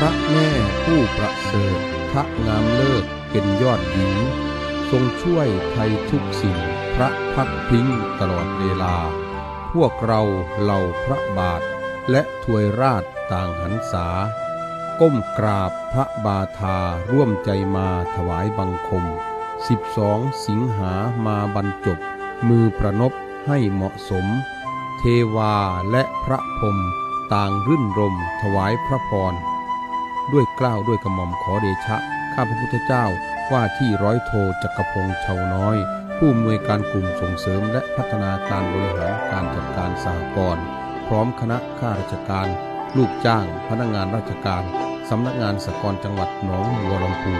พระแม่ผู้ประเสริฐพระงามเลิศเป็นยอดหญิง ทรงช่วยไทยทุกสิ่ง พระพักพิงตลอดเวลา พวกเราเหล่าพระบาท และถวยราชต่างหันษา ก้มกราบพระบาทาร่วมใจมาถวายบังคม 12 สิงหามาบรรจบ มือประนบให้เหมาะสม เทวาและพระพรมต่างรื่นรมถวายพระพร ด้วยเกล้าวด้วยกระหม่อมขอเดชะ ข้าพระพุทธเจ้าว่าที่ร้อยโทจักรพงษ์ชาวน้อย ผู้อำนวยการกลุ่มส่งเสริมและพัฒนาการบริหารการจัดการสหกรณ์พร้อมคณะข้าราชการ ลูกจ้าง พนักงานราชการ สำนักงานสหกรณ์จังหวัดหนองบัวลำพู